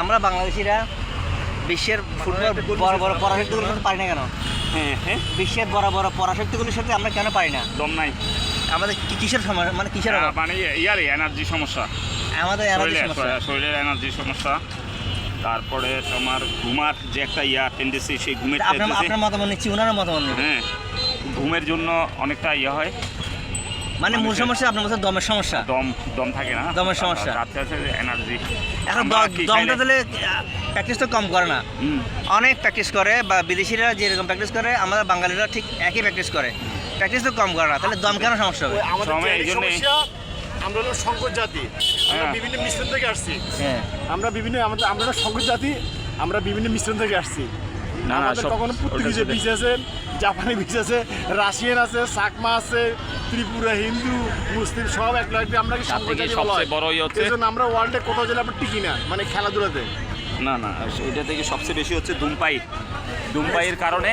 আমরা বাংলাদেশিরা বিশ্বের ফুটবল বড় বড় পরাশক্তিগুলোর সাথে পারি না কেন? হ্যাঁ হ্যাঁ। বিশ্বের বড় বড় পরাশক্তিগুলোর সাথে আমরা কেন পারি না? দম নাই। আমাদের কিসের সমস্যা মানে কিসের মানে ইয়ারে এনার্জি সমস্যা। আমাদের এনার্জি সমস্যা। শরীরের এনার্জি সমস্যা। তারপরে তোমার ঘুমার যে একটা ইয়া টেন্ডেন্সি সেই ঘুমের আপনার মতামত নিচ্ছি ওনারও মতামত হ্যাঁ ঘুমের জন্য অনেকটা ইয়ে হয়। মানে মূল মানুষের- সমস্যা আপনার মধ্যে দমের সমস্যা? দম দম থাকে না। দমের সমস্যা। তার সাথে এনার্জি এখন দমটা তাহলে প্র্যাকটিস তো কম করে না। অনেক প্র্যাকটিস করে বা বিদেশিরা যেরকম প্র্যাকটিস করে আমরা বাঙালিরা ঠিক একই প্র্যাকটিস করে। প্র্যাকটিস তো কম করে না তাহলে দম কেন সমস্যা হবে? আমাদের এই জন্যে- সমস্যা আমরা হলো সংকট জাতি। আমরা হ্যাঁ। বিভিন্ন মিশ্রণ থেকে আসছি। হ্যাঁ। আমরা বিভিন্ন আমাদের আমরা সংকট জাতি আমরা বিভিন্ন মিশ্রণ থেকে আসছি। না, না, আমাদের সব- কখনো পর্তুগিজে ওটা বীজ আছে জাপানি বীজ আছে রাশিয়ান আছে সাকমা আছে ত্রিপুরা হিন্দু মুসলিম সব এক লাগবে আমরা কি তার সংকট থেকে জাতি বলা হয় সবচেয়ে বড় ইয়ে হচ্ছে এই জন্য আমরা ওয়ার্ল্ডে কোথাও গেলে আমরা টিকি না মানে খেলাধুলাতে। না না এটা থেকে সবচেয়ে বেশি হচ্ছে ধূমপাই ধূমপাইয়ের কারণে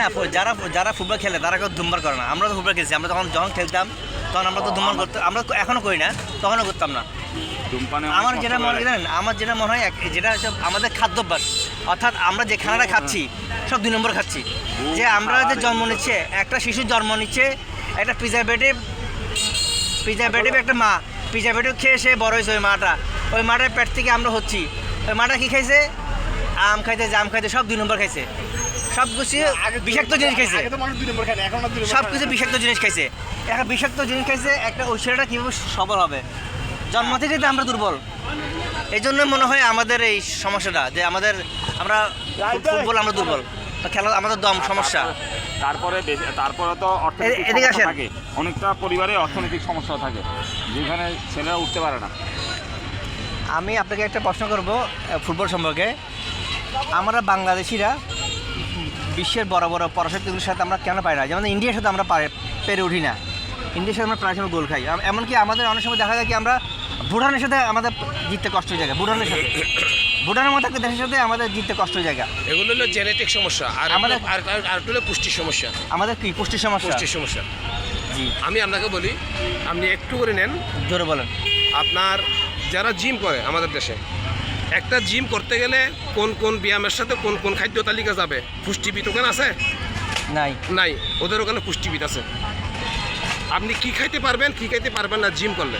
না যারা যারা ফুটবল খেলে তারা কেউ দুম্বার করে না। আমরা তো ফুটবল খেলছি আমরা তখন যখন খেলতাম তখন আমরা তো দুম্বার করতাম আমরা তো এখনও করি না তখনও করতাম না। ধূমপানে আমার যেটা মনে হয় জানেন আমার যেটা মনে হয় যেটা হচ্ছে আমাদের খাদ্যাভ্যাস। অর্থাৎ আমরা যে খানাটা খাচ্ছি সব দুই নম্বর খাচ্ছি। যে আমরা যে জন্ম নিচ্ছে একটা শিশু জন্ম নিচ্ছে একটা প্রিজারভেটিভ প্রিজারভেটিভ একটা মা প্রিজারভেটিভ খেয়ে সে বড় হয়েছে ওই মাটা। ওই মাটার পেট থেকে আমরা হচ্ছি। ওই মাটা কি খাইছে? আম খাইতে জাম খাইতে সব দুই নম্বর খাইছে। সব কিছু বিষাক্ত জিনিস খাইছে। সব কিছু বিষাক্ত জিনিস খাইছে। একটা বিষাক্ত জিনিস খাইছে একটা ওই ছেলেটা কীভাবে সবল হবে? জন্ম থেকে তো আমরা দুর্বল। এই জন্য মনে হয় আমাদের এই সমস্যাটা যে আমাদের আমরা ফুটবল আমরা দুর্বল। খেলা আমাদের দম সমস্যা। তারপরে তারপরে তো অর্থনৈতিক থাকে। অনেকটা পরিবারে অর্থনৈতিক সমস্যা থাকে যেখানে ছেলেরা উঠতে পারে না। আমি আপনাকে একটা প্রশ্ন করব ফুটবল সম্পর্কে। আমরা বাংলাদেশিরা বিশ্বের বড় বড় পরাশক্তিগুলোর সাথে আমরা কেন পাই না? যেমন ইন্ডিয়ার সাথে আমরা পেরে উঠি না। ইন্ডিয়ার সাথে আমরা প্রায় সময় গোল খাই। এমনকি আমাদের অনেক সময় দেখা যায় কি আমরা ভুটানের সাথে আমাদের জিততে কষ্ট যায় ভুটানের সাথে। ভুটানের মতো একটা দেশের সাথে আমাদের জিততে কষ্ট যায় এগুলো হলো জেনেটিক সমস্যা আর আমাদের- আর আর- আর হলো পুষ্টির সমস্যা। আমাদের কি? পুষ্টির সমস্যা? পুষ্টির সমস্যা। জি। আমি আপনাকে বলি আপনি একটু করে নেন। জোরে বলেন। আপনার যারা জিম করে আমাদের দেশে একটা জিম করতে গেলে কোন কোন ব্যায়ামের সাথে কোন কোন খাদ্য তালিকা যাবে? পুষ্টিবিদ ওখানে আছে? নাই। নাই। ওদের ওখানে পুষ্টিবিদ আছে। আপনি কি খাইতে পারবেন কি খাইতে পারবেন না জিম করলে?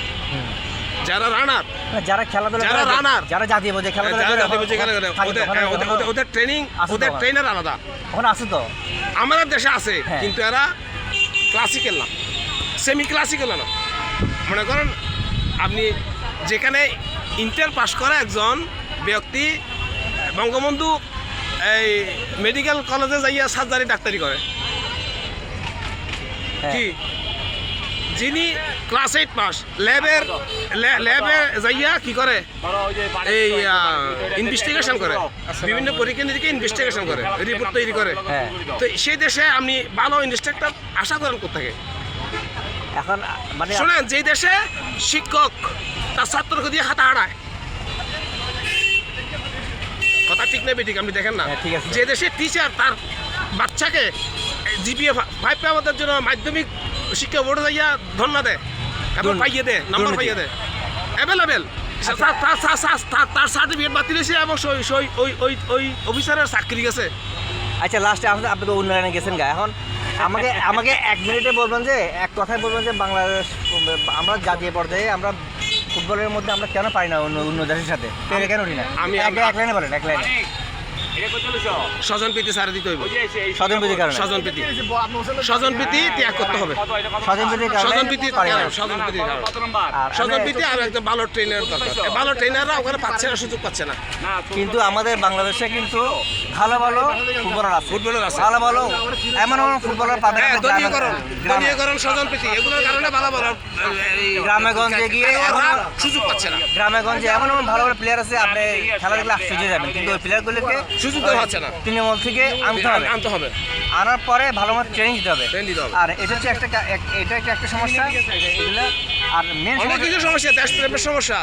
যারা রানার যারা খেলাধুলা যারা runner, যারা জাতীয় পর্যায়ে খেলাধুলা যারা জাতীয় পর্যায়ে খেলা করে, ওদের হ্যাঁ, ট্রেনিং ওদের ট্রেনার আলাদা। ওখানে আছে তো? আমাদের দেশে আছে হ্যাঁ। কিন্তু এরা ক্লাসিক্যাল না সেমি ক্লাসিক্যাল না। মনে করেন আপনি যেখানে ইন্টার পাস করা একজন ব্যক্তি বঙ্গবন্ধু এই মেডিকেল কলেজে যাইয়া সার্জারি ডাক্তারি করে। হ্যাঁ। কি? যিনি ক্লাস এইট পাস ল্যাবের ল্যাবে যাইয়া কি করে? এই ইনভেস্টিগেশন করে। বিভিন্ন পরীক্ষা নিরীক্ষা ইনভেস্টিগেশন করে রিপোর্ট তৈরি করে। হ্যাঁ। তো সেই দেশে আপনি ভালো ইনস্ট্রাক্টর আশা করেন কোথেকে এখন মানে শোনেন যে দেশে শিক্ষক তার ছাত্রকে দিয়ে হাতা হাঁটায়। কথা ঠিক নেই ঠিক আপনি দেখেন না। হ্যাঁ, ঠিক আছে। যে দেশে টিচার তার বাচ্চাকে জিপিএ ফাইভ পাওয়ার জন্য মাধ্যমিক শিক্ষা বোর্ডে যাইয়া ধন্যা দেয় এবং। পাইয়ে দেয় নাম্বার। পাইয়ে দেয়। অ্যাভেলেবেল তার সার্টিফিকেট বাতিল হয়েছে এবং ওই ওই ওই অফিসারের চাকরি গেছে আচ্ছা লাস্টে আপনি তো উন্নয়নে গেছেন গা। এখন আমাকে আমাকে এক মিনিটে বলবেন যে এক কথায় বলবেন যে বাংলাদেশ আমরা জাতীয় পর্যায়ে আমরা ফুটবলের মধ্যে আমরা কেন পারি না অন্য অন্য দেশের সাথে কেন উঠি না? আমি- এক লাইনে বলেন এক লাইনে। স্বজন প্রীতি সারা দিতে হইব। স্বজন প্রীতির কারণে। স্বজন প্রীতি। এই যে ব- আপনার হোসেন- স্বজন প্রীতি ত্যাগ করতে হবে। স্বজন প্রীতির স্বজন প্রীতি স্বজন প্রীতির কারণে। আর স্বজন প্রীতি আর একজন ভালো ট্রেনার দরকার। ভালো ট্রেনাররা ওখানে পাচ্ছে না সুযোগ পাচ্ছে না। কিন্তু আমাদের বাংলাদেশে কিন্তু ভালো ভালো ফুটবলার আছে। ফুটবলার আছে। ভালো ভালো এমন এমন ফুটবলার পাবেন হ্যাঁ গ্রামে- দলীয়করণ দলীয়করণ স্বজন প্রীতি এগুলোর কারণে ভালো ভালো এই গঞ্জে গিয়ে সুযোগ পাচ্ছে না। গ্রামে গঞ্জে এমন এমন ভালো ভালো প্লেয়ার আছে আপনি খেলা দেখলে আশ্চর্য যাবেন। কিন্তু ওই প্লেয়ারগুলোকে সুযোগ দেওয়া হচ্ছে না। তৃণমূল থেকে আনতে হবে। আনতে হবে। আনার পরে ভালো মতো ট্রেনিং দিতে হবে। ট্রেনিং দিতে হবে। আর এটা হচ্ছে একটা এটা একটা একটা সমস্যা। এগুলো আর মেন অনেক কিছু সমস্যা দেশপ্রেমের সমস্যা।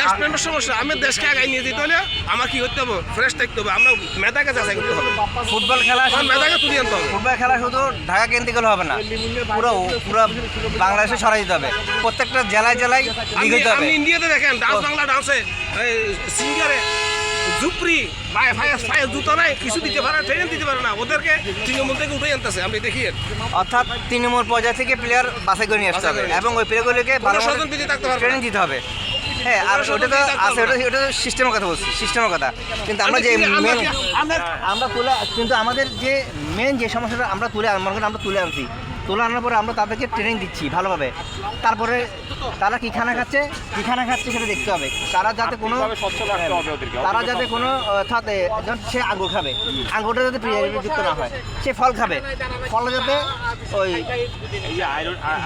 দেশপ্রেমের সমস্যা আমি দেশকে আগায় নিয়ে যেতে হলে আমার কি করতে হবে? ফ্রেশ থাকতে হবে। আমরা মেধাকে যাচাই করতে হবে। ফুটবল খেলা মেধাকে তুলে আনতে হবে। ফুটবল খেলা শুধু ঢাকা কেন্দ্রিক হলে হবে না। পুরো পুরো বাংলাদেশে ছড়াই দিতে হবে। প্রত্যেকটা জেলায় জেলায় আপনি ইন্ডিয়াতে দেখেন ডান্স বাংলা ডান্সে সিঙ্গারে জুপ্রি ভাই ভাই ভাই জুতো নাই কিছু দিতে পারে না ট্রেনিং দিতে পারে না ওদেরকে তৃণমূল থেকে উঠে আনতেছে আপনি দেখি অর্থাৎ তৃণমূল পর্যায় থেকে প্লেয়ার বাছাই করে নিয়ে আসতে হবে এবং ওই প্লেয়ারগুলোকে ভালো ট্রেনিং দিতে হবে। হ্যাঁ আর ওটা তো আছে ওটা ওটা সিস্টেমের কথা বলছি সিস্টেমের কথা। কিন্তু আমরা যে আমরা মেন আমরা- তুলে কিন্তু আমাদের যে মেন যে সমস্যাটা আমরা তুলে মনে করেন আমরা তুলে আনছি তুলে আনার পরে আমরা তাদেরকে ট্রেনিং দিচ্ছি ভালোভাবে। তারপরে তারা কি খানা খাচ্ছে? কি খানা খাচ্ছে সেটা দেখতে হবে। তারা যাতে কোনো ওদেরকে। তারা যাতে কোনো অর্থাৎ যেমন সে আঙ্গুর খাবে। আঙ্গুরটা যাতে যুক্ত না হয় সে ফল খাবে। ফলটা যাতে ওই